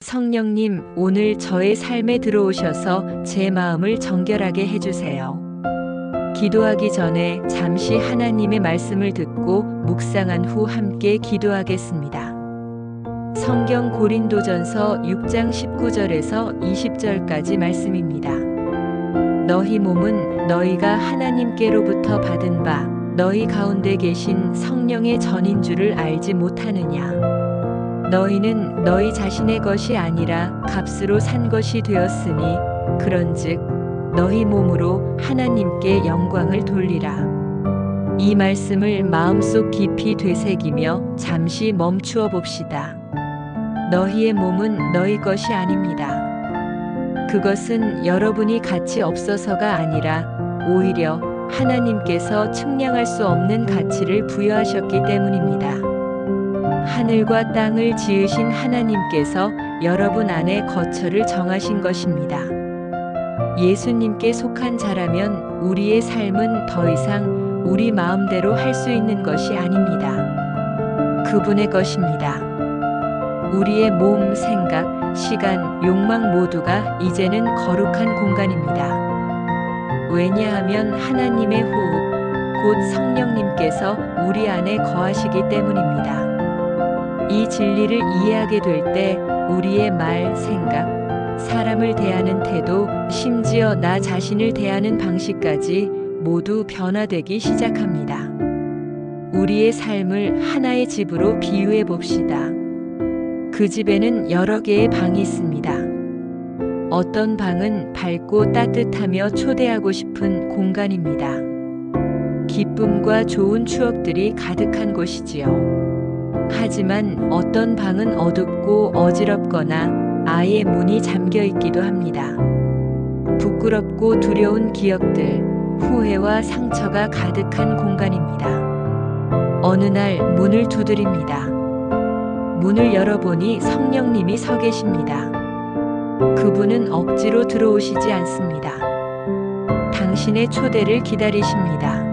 성령님, 오늘 저의 삶에 들어오셔서 제 마음을 정결하게 해주세요. 기도하기 전에 잠시 하나님의 말씀을 듣고 묵상한 후 함께 기도하겠습니다. 성경 고린도전서 6장 19절에서 20절까지 말씀입니다. 너희 몸은 너희가 하나님께로부터 받은 바 너희 가운데 계신 성령의 전인 줄을 알지 못하느냐. 너희는 너희 자신의 것이 아니라 값으로 산 것이 되었으니 그런즉 너희 몸으로 하나님께 영광을 돌리라. 이 말씀을 마음속 깊이 되새기며 잠시 멈추어 봅시다. 너희의 몸은 너희 것이 아닙니다. 그것은 여러분이 가치 없어서가 아니라 오히려 하나님께서 측량할 수 없는 가치를 부여하셨기 때문입니다. 하늘과 땅을 지으신 하나님께서 여러분 안에 거처를 정하신 것입니다. 예수님께 속한 자라면 우리의 삶은 더 이상 우리 마음대로 할 수 있는 것이 아닙니다. 그분의 것입니다. 우리의 몸, 생각, 시간, 욕망 모두가 이제는 거룩한 공간입니다. 왜냐하면 하나님의 호흡, 곧 성령님께서 우리 안에 거하시기 때문입니다. 이 진리를 이해하게 될 때 우리의 말, 생각, 사람을 대하는 태도, 심지어 나 자신을 대하는 방식까지 모두 변화되기 시작합니다. 우리의 삶을 하나의 집으로 비유해 봅시다. 그 집에는 여러 개의 방이 있습니다. 어떤 방은 밝고 따뜻하며 초대하고 싶은 공간입니다. 기쁨과 좋은 추억들이 가득한 곳이지요. 하지만 어떤 방은 어둡고 어지럽거나 아예 문이 잠겨 있기도 합니다. 부끄럽고 두려운 기억들, 후회와 상처가 가득한 공간입니다. 어느 날 문을 두드립니다. 문을 열어보니 성령님이 서 계십니다. 그분은 억지로 들어오시지 않습니다. 당신의 초대를 기다리십니다.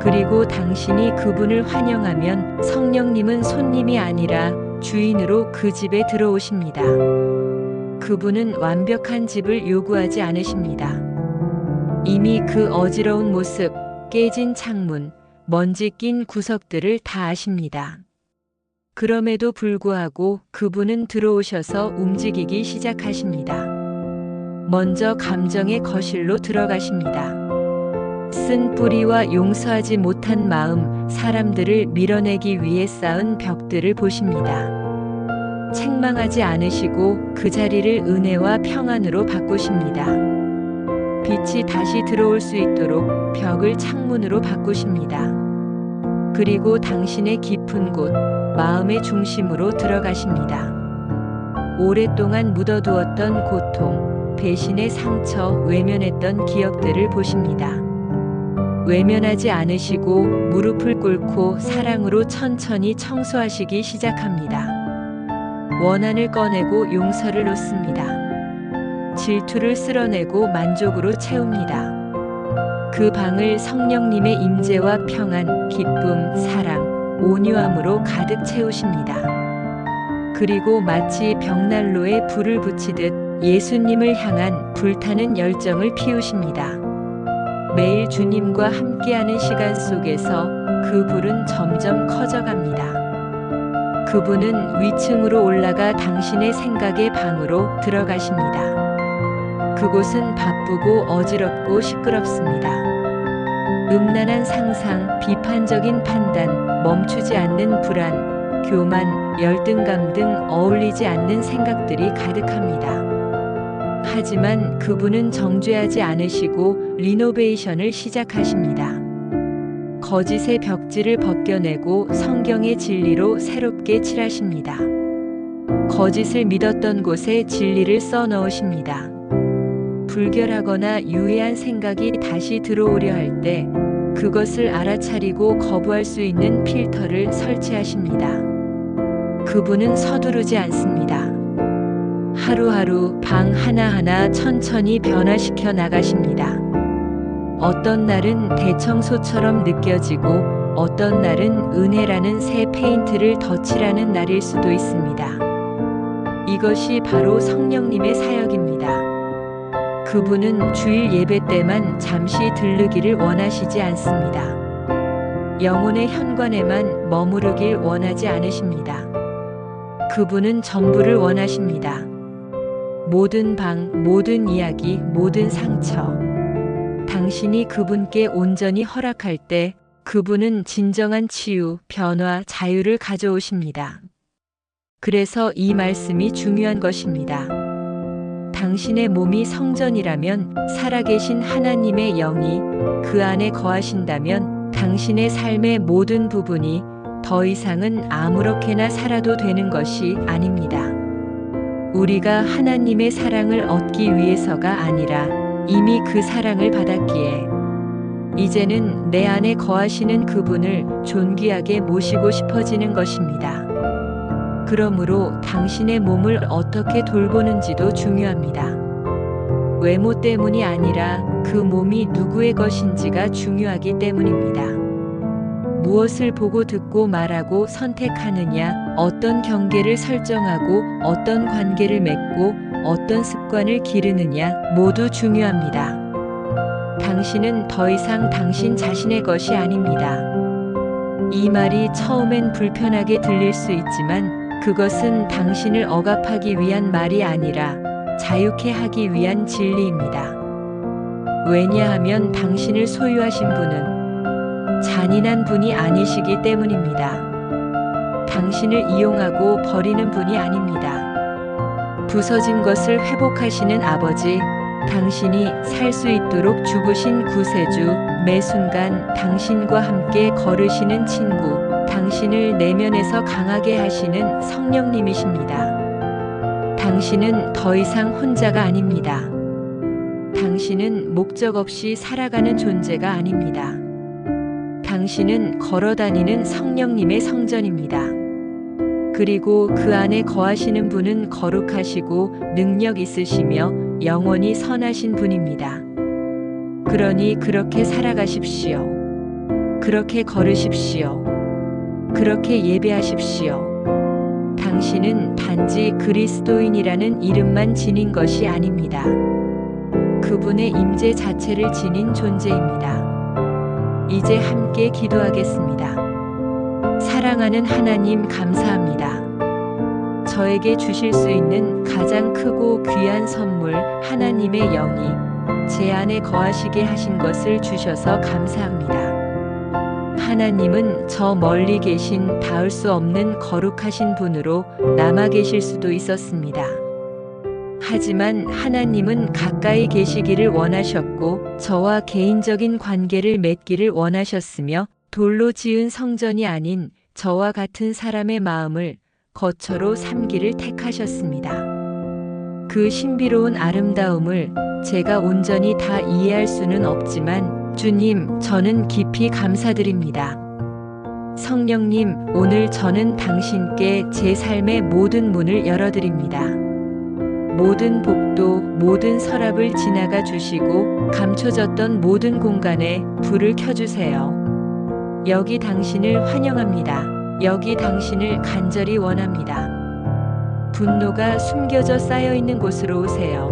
그리고 당신이 그분을 환영하면 성령님은 손님이 아니라 주인으로 그 집에 들어오십니다. 그분은 완벽한 집을 요구하지 않으십니다. 이미 그 어지러운 모습, 깨진 창문, 먼지 낀 구석들을 다 아십니다. 그럼에도 불구하고 그분은 들어오셔서 움직이기 시작하십니다. 먼저 감정의 거실로 들어가십니다. 쓴 뿌리와 용서하지 못한 마음, 사람들을 밀어내기 위해 쌓은 벽들을 보십니다. 책망하지 않으시고 그 자리를 은혜와 평안으로 바꾸십니다. 빛이 다시 들어올 수 있도록 벽을 창문으로 바꾸십니다. 그리고 당신의 깊은 곳, 마음의 중심으로 들어가십니다. 오랫동안 묻어두었던 고통, 배신의 상처, 외면했던 기억들을 보십니다. 외면하지 않으시고 무릎을 꿇고 사랑으로 천천히 청소하시기 시작합니다. 원한을 꺼내고 용서를 놓습니다. 질투를 쓸어내고 만족으로 채웁니다. 그 방을 성령님의 임재와 평안, 기쁨, 사랑, 온유함으로 가득 채우십니다. 그리고 마치 벽난로에 불을 붙이듯 예수님을 향한 불타는 열정을 피우십니다. 매일 주님과 함께하는 시간 속에서 그 불은 점점 커져갑니다. 그분은 위층으로 올라가 당신의 생각의 방으로 들어가십니다. 그곳은 바쁘고 어지럽고 시끄럽습니다. 음란한 상상, 비판적인 판단, 멈추지 않는 불안, 교만, 열등감 등 어울리지 않는 생각들이 가득합니다. 하지만 그분은 정죄하지 않으시고 리노베이션을 시작하십니다. 거짓의 벽지를 벗겨내고 성경의 진리로 새롭게 칠하십니다. 거짓을 믿었던 곳에 진리를 써 넣으십니다. 불결하거나 유해한 생각이 다시 들어오려 할 때 그것을 알아차리고 거부할 수 있는 필터를 설치하십니다. 그분은 서두르지 않습니다. 하루하루 방 하나하나 천천히 변화시켜 나가십니다. 어떤 날은 대청소처럼 느껴지고 어떤 날은 은혜라는 새 페인트를 덧칠하는 날일 수도 있습니다. 이것이 바로 성령님의 사역입니다. 그분은 주일 예배 때만 잠시 들르기를 원하시지 않습니다. 영혼의 현관에만 머무르길 원하지 않으십니다. 그분은 전부를 원하십니다. 모든 방, 모든 이야기, 모든 상처. 당신이 그분께 온전히 허락할 때 그분은 진정한 치유, 변화, 자유를 가져오십니다. 그래서 이 말씀이 중요한 것입니다. 당신의 몸이 성전이라면 살아계신 하나님의 영이 그 안에 거하신다면 당신의 삶의 모든 부분이 더 이상은 아무렇게나 살아도 되는 것이 아닙니다. 우리가 하나님의 사랑을 얻기 위해서가 아니라 이미 그 사랑을 받았기에 이제는 내 안에 거하시는 그분을 존귀하게 모시고 싶어지는 것입니다. 그러므로 당신의 몸을 어떻게 돌보는지도 중요합니다. 외모 때문이 아니라 그 몸이 누구의 것인지가 중요하기 때문입니다. 무엇을 보고 듣고 말하고 선택하느냐, 어떤 경계를 설정하고 어떤 관계를 맺고 어떤 습관을 기르느냐 모두 중요합니다. 당신은 더 이상 당신 자신의 것이 아닙니다. 이 말이 처음엔 불편하게 들릴 수 있지만 그것은 당신을 억압하기 위한 말이 아니라 자유케 하기 위한 진리입니다. 왜냐하면 당신을 소유하신 분은 잔인한 분이 아니시기 때문입니다. 당신을 이용하고 버리는 분이 아닙니다. 부서진 것을 회복하시는 아버지, 당신이 살 수 있도록 죽으신 구세주, 매 순간 당신과 함께 걸으시는 친구, 당신을 내면에서 강하게 하시는 성령님이십니다. 당신은 더 이상 혼자가 아닙니다. 당신은 목적 없이 살아가는 존재가 아닙니다. 당신은 걸어 다니는 성령님의 성전입니다. 그리고 그 안에 거하시는 분은 거룩하시고 능력 있으시며 영원히 선하신 분입니다. 그러니 그렇게 살아가십시오. 그렇게 걸으십시오. 그렇게 예배하십시오. 당신은 단지 그리스도인이라는 이름만 지닌 것이 아닙니다. 그분의 임재 자체를 지닌 존재입니다. 이제 함께 기도하겠습니다. 사랑하는 하나님 감사합니다. 저에게 주실 수 있는 가장 크고 귀한 선물 하나님의 영이 제 안에 거하시게 하신 것을 주셔서 감사합니다. 하나님은 저 멀리 계신 닿을 수 없는 거룩하신 분으로 남아 계실 수도 있었습니다. 하지만 하나님은 가까이 계시기를 원하셨고 저와 개인적인 관계를 맺기를 원하셨으며 돌로 지은 성전이 아닌 저와 같은 사람의 마음을 거처로 삼기를 택하셨습니다. 그 신비로운 아름다움을 제가 온전히 다 이해할 수는 없지만 주님, 저는 깊이 감사드립니다. 성령님, 오늘 저는 당신께 제 삶의 모든 문을 열어드립니다. 모든 복도, 모든 서랍을 지나가 주시고 감춰졌던 모든 공간에 불을 켜주세요. 여기 당신을 환영합니다. 여기 당신을 간절히 원합니다. 분노가 숨겨져 쌓여 있는 곳으로 오세요.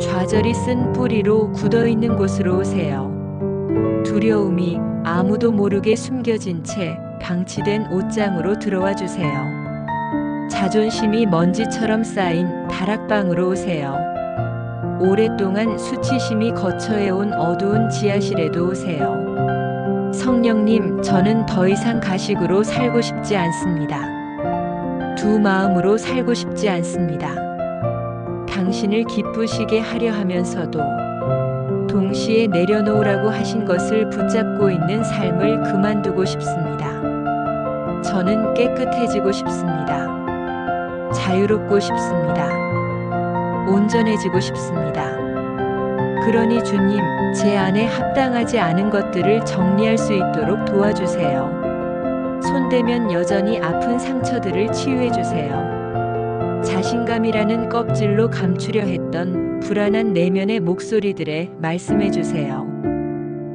좌절이 쓴 뿌리로 굳어 있는 곳으로 오세요. 두려움이 아무도 모르게 숨겨진 채 방치된 옷장으로 들어와 주세요. 자존심이 먼지처럼 쌓인 다락방으로 오세요. 오랫동안 수치심이 거처해온 어두운 지하실에도 오세요. 성령님, 저는 더 이상 가식으로 살고 싶지 않습니다. 두 마음으로 살고 싶지 않습니다. 당신을 기쁘시게 하려 하면서도 동시에 내려놓으라고 하신 것을 붙잡고 있는 삶을 그만두고 싶습니다. 저는 깨끗해지고 싶습니다. 자유롭고 싶습니다. 온전해지고 싶습니다. 그러니 주님, 제 안에 합당하지 않은 것들을 정리할 수 있도록 도와주세요. 손대면 여전히 아픈 상처들을 치유해 주세요. 자신감이라는 껍질로 감추려 했던 불안한 내면의 목소리들에 말씀해 주세요.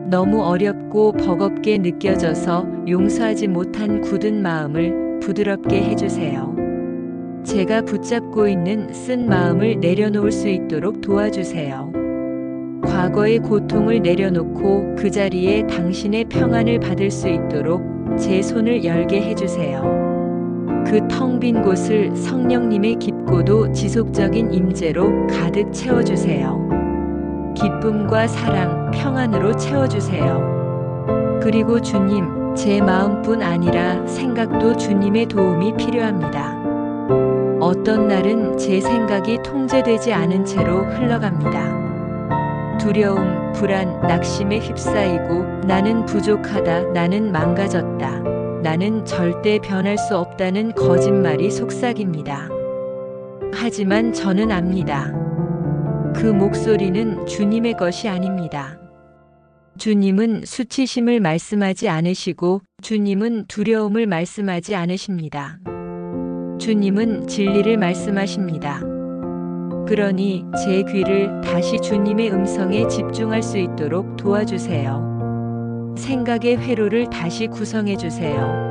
너무 어렵고 버겁게 느껴져서 용서하지 못한 굳은 마음을 부드럽게 해주세요. 제가 붙잡고 있는 쓴 마음을 내려놓을 수 있도록 도와주세요. 과거의 고통을 내려놓고 그 자리에 당신의 평안을 받을 수 있도록 제 손을 열게 해주세요. 그 텅 빈 곳을 성령님의 깊고도 지속적인 임재로 가득 채워주세요. 기쁨과 사랑, 평안으로 채워주세요. 그리고 주님, 제 마음뿐 아니라 생각도 주님의 도움이 필요합니다. 어떤 날은 제 생각이 통제되지 않은 채로 흘러갑니다. 두려움, 불안, 낙심에 휩싸이고 나는 부족하다, 나는 망가졌다, 나는 절대 변할 수 없다는 거짓말이 속삭입니다. 하지만 저는 압니다. 그 목소리는 주님의 것이 아닙니다. 주님은 수치심을 말씀하지 않으시고 주님은 두려움을 말씀하지 않으십니다. 주님은 진리를 말씀하십니다. 그러니 제 귀를 다시 주님의 음성에 집중할 수 있도록 도와주세요. 생각의 회로를 다시 구성해 주세요.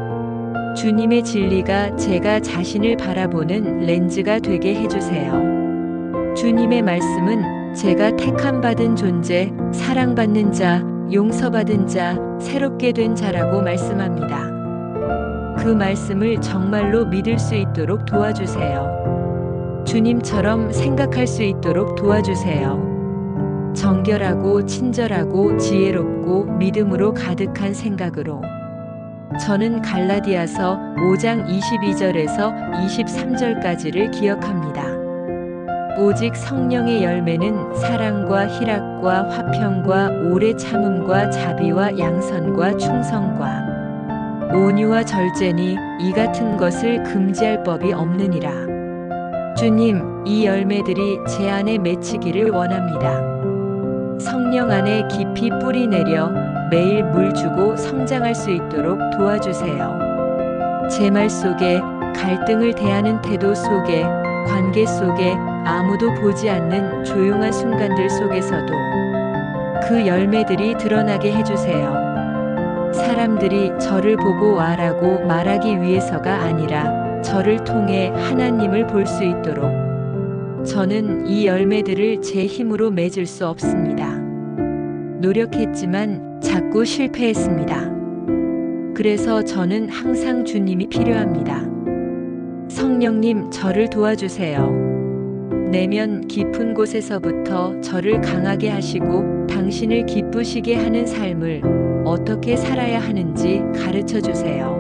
주님의 진리가 제가 자신을 바라보는 렌즈가 되게 해주세요. 주님의 말씀은 제가 택함 받은 존재, 사랑받는 자, 용서받은 자, 새롭게 된 자라고 말씀합니다. 그 말씀을 정말로 믿을 수 있도록 도와주세요. 주님처럼 생각할 수 있도록 도와주세요. 정결하고 친절하고 지혜롭고 믿음으로 가득한 생각으로 저는 갈라디아서 5장 22절에서 23절까지를 기억합니다. 오직 성령의 열매는 사랑과 희락과 화평과 오래 참음과 자비와 양선과 충성과 온유와 절제니 이 같은 것을 금지할 법이 없느니라. 주님, 이 열매들이 제 안에 맺히기를 원합니다. 성령 안에 깊이 뿌리 내려 매일 물 주고 성장할 수 있도록 도와주세요. 제 말 속에 갈등을 대하는 태도 속에 관계 속에 아무도 보지 않는 조용한 순간들 속에서도 그 열매들이 드러나게 해주세요. 사람들이 저를 보고 와라고 말하기 위해서가 아니라 저를 통해 하나님을 볼 수 있도록 저는 이 열매들을 제 힘으로 맺을 수 없습니다. 노력했지만 자꾸 실패했습니다. 그래서 저는 항상 주님이 필요합니다. 성령님, 저를 도와주세요. 내면 깊은 곳에서부터 저를 강하게 하시고 당신을 기쁘시게 하는 삶을 어떻게 살아야 하는지 가르쳐 주세요.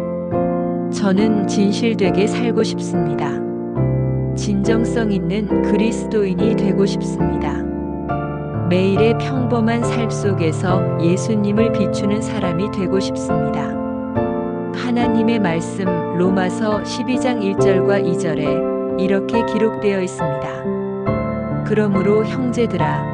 저는 진실되게 살고 싶습니다. 진정성 있는 그리스도인이 되고 싶습니다. 매일의 평범한 삶 속에서 예수님을 비추는 사람이 되고 싶습니다. 하나님의 말씀 로마서 12장 1절과 2절에 이렇게 기록되어 있습니다. 그러므로 형제들아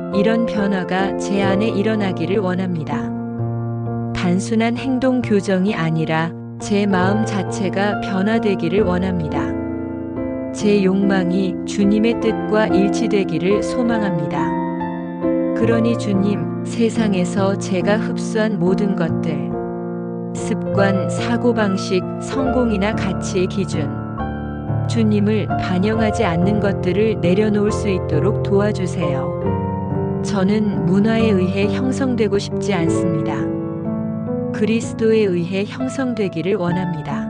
이런 변화가 제 안에 일어나기를 원합니다. 단순한 행동 교정이 아니라 제 마음 자체가 변화되기를 원합니다. 제 욕망이 주님의 뜻과 일치되기를 소망합니다. 그러니 주님, 세상에서 제가 흡수한 모든 것들, 습관, 사고방식, 성공이나 가치의 기준, 주님을 반영하지 않는 것들을 내려놓을 수 있도록 도와주세요. 저는 문화에 의해 형성되고 싶지 않습니다. 그리스도에 의해 형성되기를 원합니다.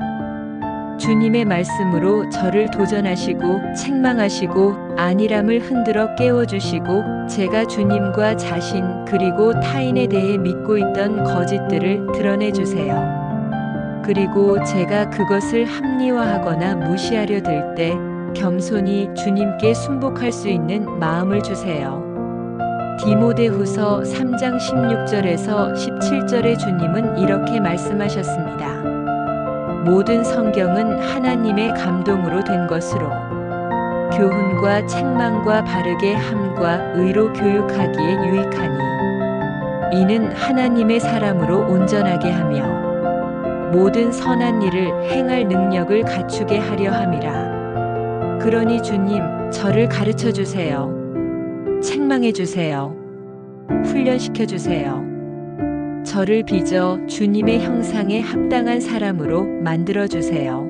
주님의 말씀으로 저를 도전하시고 책망하시고 안일함을 흔들어 깨워주시고 제가 주님과 자신 그리고 타인에 대해 믿고 있던 거짓들을 드러내주세요. 그리고 제가 그것을 합리화하거나 무시하려 들 때 겸손히 주님께 순복할 수 있는 마음을 주세요. 디모데후서 3장 16절에서 17절의 주님은 이렇게 말씀하셨습니다. 모든 성경은 하나님의 감동으로 된 것으로 교훈과 책망과 바르게 함과 의로 교육하기에 유익하니 이는 하나님의 사람으로 온전하게 하며 모든 선한 일을 행할 능력을 갖추게 하려 함이라. 그러니 주님, 저를 가르쳐 주세요. 책망해 주세요. 훈련시켜 주세요. 저를 빚어 주님의 형상에 합당한 사람으로 만들어 주세요.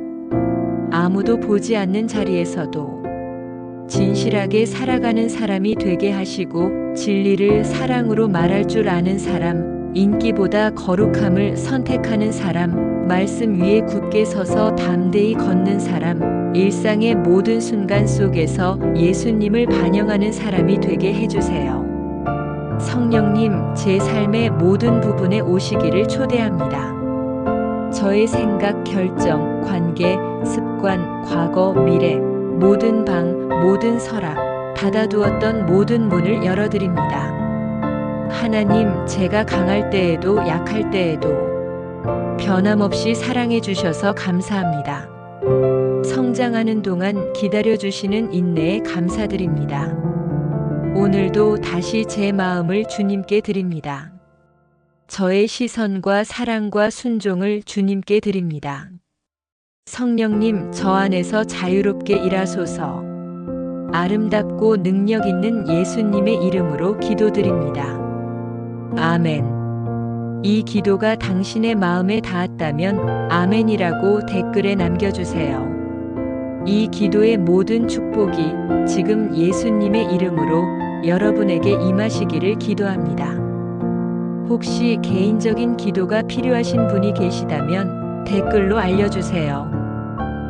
아무도 보지 않는 자리에서도 진실하게 살아가는 사람이 되게 하시고 진리를 사랑으로 말할 줄 아는 사람, 인기보다 거룩함을 선택하는 사람, 말씀 위에 굳게 서서 담대히 걷는 사람, 일상의 모든 순간 속에서 예수님을 반영하는 사람이 되게 해주세요. 성령님, 제 삶의 모든 부분에 오시기를 초대합니다. 저의 생각, 결정, 관계, 습관, 과거, 미래, 모든 방, 모든 서랍, 닫아두었던 모든 문을 열어드립니다. 하나님, 제가 강할 때에도 약할 때에도 변함없이 사랑해 주셔서 감사합니다. 성장하는 동안 기다려 주시는 인내에 감사드립니다. 오늘도 다시 제 마음을 주님께 드립니다. 저의 시선과 사랑과 순종을 주님께 드립니다. 성령님, 저 안에서 자유롭게 일하소서. 아름답고 능력 있는 예수님의 이름으로 기도드립니다. 아멘. 이 기도가 당신의 마음에 닿았다면 아멘이라고 댓글에 남겨주세요. 이 기도의 모든 축복이 지금 예수님의 이름으로 여러분에게 임하시기를 기도합니다. 혹시 개인적인 기도가 필요하신 분이 계시다면 댓글로 알려주세요.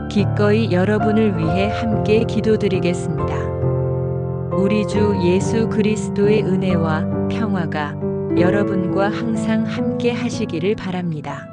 기꺼이 여러분을 위해 함께 기도드리겠습니다. 우리 주 예수 그리스도의 은혜와 평화가 여러분과 항상 함께 하시기를 바랍니다.